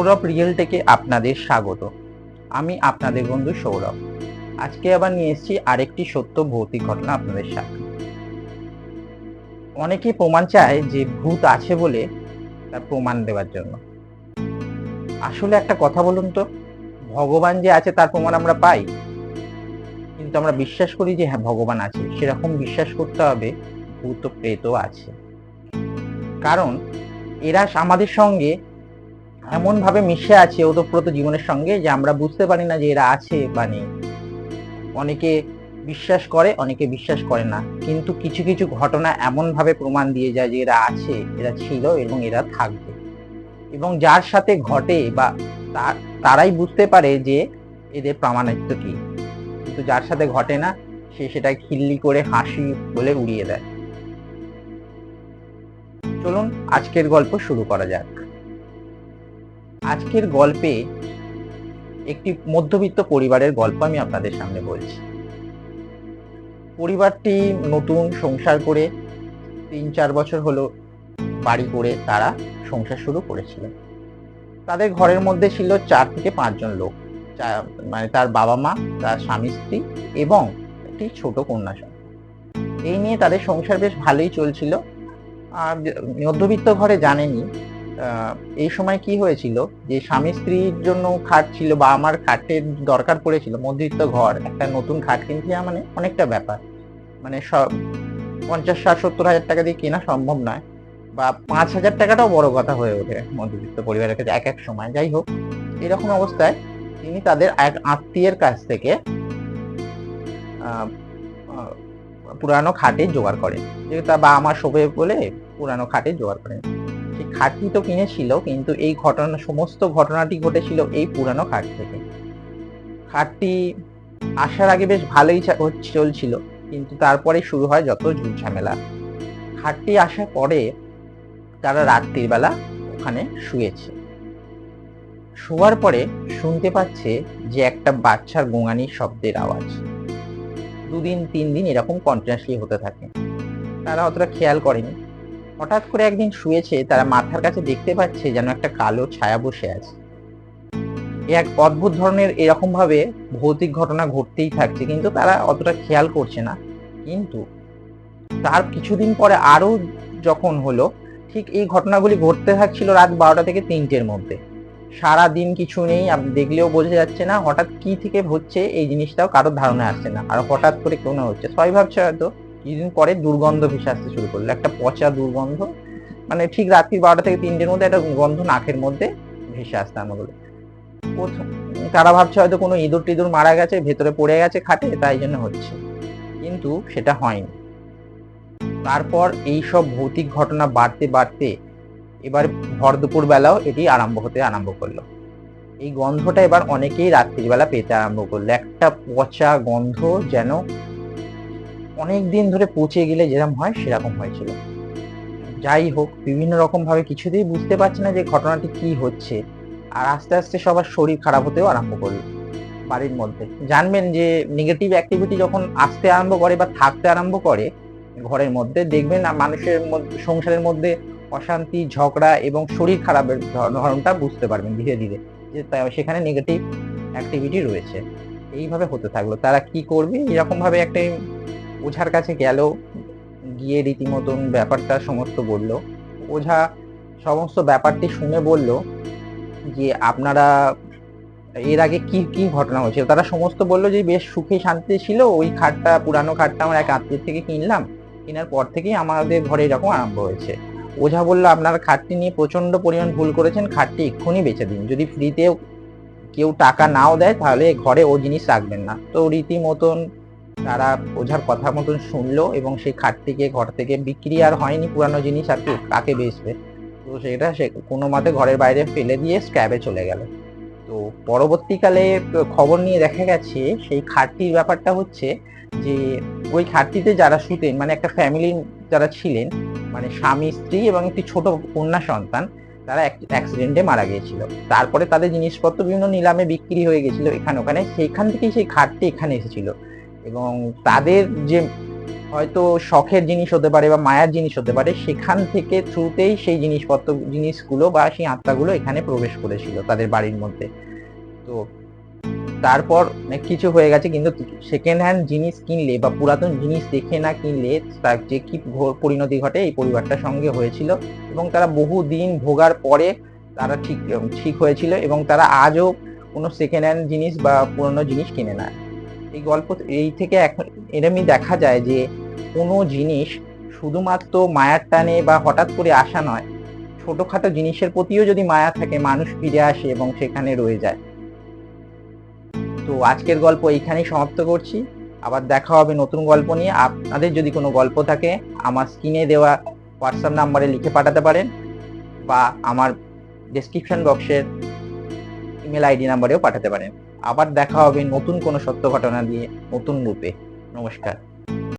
Sourav real থেকে আপনাদের স্বাগত। আমি আপনাদের বন্ধু সৌরভ। আজকে আবার নিয়ে এসেছি আরেকটি সত্য ভৌতিক ঘটনা আপনাদের সাথে অনেকেই প্রমাণ চায় যে ভূত আছে বলে তার প্রমাণ দেওয়ার জন্য। আসলে একটা কথা বলুন তো, ভগবান যে আছে তার প্রমাণ আমরা পাই। কিন্তু আমরা বিশ্বাস করি যে হ্যাঁ ভগবান আছে। সেরকম বিশ্বাস করতে হবে, ভূত প্রেতও আছে। কারণ এরা আমাদের সঙ্গে এমন ভাবে মিশে আছে ওতপ্রোত জীবনের সঙ্গে যে আমরা বুঝতে পারি না যে এরা আছে বা নেই। অনেকে বিশ্বাস করে, অনেকে বিশ্বাস করে না। কিন্তু কিছু কিছু ঘটনা এমন ভাবে প্রমাণ দিয়ে যায় যে এরা আছে, এরা ছিল এবং এরা থাকবে। এবং যার সাথে ঘটে বা তারাই বুঝতে পারে যে এদের প্রামাণিত্ব কি। কিন্তু যার সাথে ঘটে না, সে সেটা খিল্লি করে হাসি বলে উড়িয়ে দেয়। চলুন আজকের গল্প শুরু করা যাক। আজকের গল্পে একটি মধ্যবিত্ত পরিবারের গল্প আমি আপনাদের সামনে বলছি। পরিবারটি নতুন সংসার করে তিন চার বছর হলো বাড়ি করে তারা সংসার শুরু করেছিল। তাদের ঘরের মধ্যে ছিল চার থেকে পাঁচজন লোক। মানে তার বাবা মা, তার স্বামী, স্ত্রী এবং একটি ছোট কন্যা এই নিয়ে তাদের সংসার বেশ ভালোই চলছিল। আর মধ্যবিত্ত ঘরে জানেনি এই সময় কি হয়েছিল? যে স্বামী স্ত্রীর জন্য খাট ছিল বা আমার খাটের দরকার পড়েছিল, মধ্যবিত্ত ঘর, একটা নতুন খাট কিনতে মানে অনেকটা ব্যাপার। মানে সব পঞ্চাশ ষাট সত্তর হাজার টাকা দিয়ে কেনা সম্ভব নয় বা পাঁচ হাজার টাকাটাও বড় কথা হয়ে ওঠে মধ্যবিত্ত পরিবারের কাছে এক এক সময়। যাই হোক, এরকম অবস্থায় তিনি তাদের এক আত্মীয়ের কাছ থেকে পুরানো খাটে জোগাড় করেন। যেহেতু বা আমার শোবে বলে পুরানো খাটে জোগাড় করেন। সেই খাটটি তো কিনেছিল, কিন্তু এই ঘটনা, সমস্ত ঘটনাটি ঘটেছিল এই পুরানো খাট থেকে। খাটটি আসার আগে বেশ ভালোই চলছিল, কিন্তু তারপরে শুরু হয় যত ঝুট ঝামেলা। খাটটি আসার পরে তারা রাত্রির বেলা ওখানে শুয়েছে। শোয়ার পরে শুনতে পাচ্ছে যে একটা বাচ্চার গোঙানির শব্দের আওয়াজ। দুদিন, তিন দিন এরকম কন্টিনিউসলি হতে থাকে। তারা অতটা খেয়াল করেনি। হঠাৎ করে একদিন শুয়েছে, তারা মাথার কাছে দেখতে পাচ্ছে যেন একটা কালো ছায়া বসে আছে। এক অদ্ভুত ধরনের এরকম ভাবে ভৌতিক ঘটনা ঘটতেই থাকছে, কিন্তু তারা অতটা খেয়াল করছে না। কিন্তু তার কিছুদিন পরে আরও যখন হলো, ঠিক এই ঘটনাগুলি ঘটতে থাকছিল রাত বারোটা থেকে তিনটের মধ্যে। সারা দিন কিছু নেই আপনি দেখলেও বোঝা যাচ্ছে না, হঠাৎ কি থেকে হচ্ছে, এই জিনিসটাও কারোর ধারণা আসছে না। আর হঠাৎ করে কেউ না হচ্ছে। সবাই ভাবছে হয়তো কিছুদিন পরে দুর্গন্ধ ভেসে আসতে শুরু করল। একটা পচা দুর্গন্ধ মানে ঠিক রাত্রি বারোটা থেকে তিনটের মধ্যে একটা গন্ধ নাকের মধ্যে ভেসে আসতে প্রথম- তারা ভাবছে হয়তো কোনো ইঁদুর টিঁদুর মারা গেছে, ভেতরে পড়ে গেছে খাটে, তাই জন্য হচ্ছে। কিন্তু সেটা হয়নি। তারপর এই সব ভৌতিক ঘটনা বাড়তে বাড়তে এবার ভর দুপুর বেলাও এটি আরম্ভ হতে আরম্ভ করল। এই গন্ধটা এবার অনেকেই রাত্রিবেলা পেতে আরম্ভ করল। একটা পচা গন্ধ যেন অনেক দিন ধরে পচে গেলে যেরকম হয়, সেরকম হয়েছিল। যাই হোক, বিভিন্ন রকম ভাবে কিছুতেই বুঝতে পারছি না যে ঘটনাটি কি হচ্ছে। আর আস্তে আস্তে সবার শরীর খারাপ হতেও আরম্ভ করল বাড়ির মধ্যে। জানবেন যে নেগেটিভ অ্যাক্টিভিটি যখন আসতে আরম্ভ করে বা থাকতে আরম্ভ করে, ঘরের মধ্যে, দেখবেন মানুষের মধ্যে, সংসারের মধ্যে অশান্তি, ঝগড়া এবং শরীর খারাপের ধরনটা বুঝতে পারবেন ধীরে ধীরে যে সেখানে নেগেটিভ অ্যাক্টিভিটি রয়েছে। এইভাবে হতে থাকল। তারা কি করবে? এরকমভাবে একটা ওঝার কাছে গেল, গিয়ে রীতিমতন ব্যাপারটা সমস্ত বলল। ওঝা সমস্ত ব্যাপারটি শুনে বলল যে, আপনারা, এর আগে কি কি ঘটনা হয়েছিল? তারা সমস্ত বলল যে, বেশ সুখে শান্তিতে ছিল, ওই খাটটা, পুরানো খাটটা আমার এক আত্মীয় থেকে কিনলাম। কেনার পর থেকেই আমাদের ঘরে এরকম আরম্ভ হয়েছে। ওঝা বলল, আপনারা খাটটি নিয়ে প্রচণ্ড পরিমাণ ভুল করেছেন, খাটটি এক্ষুনি বেচে দিন। যদি ফ্রিতেও কেউ টাকা নাও দেয়, তাহলে ঘরে ও জিনিস রাখবেন না। তো রীতিমতন তারা ওঝার কথা মতন শুনলো এবং সেই খাটটিকে ঘর থেকে বিক্রি আর হয়নি পুরানো জিনিস আর কি, কাকে বেচবে? তো সেটা সে কোনো মতে ঘরের বাইরে ফেলে দিয়ে স্ক্যাবে চলে গেল। তো পরবর্তীকালে খবর নিয়ে দেখা গেছে, সেই খাটটির ব্যাপারটা হচ্ছে যে, ওই খাটটিতে যারা শুতেন মানে একটা ফ্যামিলি যারা ছিলেন মানে স্বামী, স্ত্রী এবং একটি ছোট কন্যা সন্তান, তারা অ্যাক্সিডেন্টে মারা গিয়েছিল। তারপরে তাদের জিনিসপত্র বিভিন্ন নিলামে বিক্রি হয়ে গেছিল এখানে ওখানে। সেইখান থেকেই সেই খাটটি এখানে এসেছিল। এবং তাদের যে হয়তো শখের জিনিস হতে পারে বা মায়ার জিনিস হতে পারে, সেখান থেকে থ্রুতেই সেই জিনিসপত্র, জিনিসগুলো বা সেই আত্মাগুলো এখানে প্রবেশ করেছিল তাদের বাড়ির মধ্যে। তো তারপর অনেক কিছু হয়ে গেছে, কিন্তু সেকেন্ড হ্যান্ড জিনিস কিনলে বা পুরাতন জিনিস দেখে না কিনলে তার যে কি পরিণতি ঘটে এই পরিবারটার সঙ্গে হয়েছিল এবং তারা বহু দিন ভোগার পরে তারা ঠিক ঠিক হয়েছিল এবং তারা আজও কোনো সেকেন্ড হ্যান্ড জিনিস বা পুরনো জিনিস কিনে না। এই গল্প এই থেকে এখন এরমই দেখা যায় যে কোনো জিনিস শুধুমাত্র মায়ার টানে বা হঠাৎ করে আসা নয়, ছোটখাটো জিনিসের প্রতিও যদি মায়া থাকে, মানুষ ফিরে আসে এবং সেখানে রয়ে যায়। তো আজকের গল্প এইখানেই সমাপ্ত করছি। আবার দেখা হবে নতুন গল্প নিয়ে। আপনাদের যদি কোনো গল্প থাকে, আমার স্ক্রিনে দেওয়া হোয়াটসঅ্যাপ নাম্বারে লিখে পাঠাতে পারেন বা আমার ডেসক্রিপশন বক্সের ইমেল আইডি নাম্বারেও পাঠাতে পারেন। আবার দেখা হবে নতুন কোনো সত্য ঘটনা দিয়ে নতুন রূপে নমস্কার।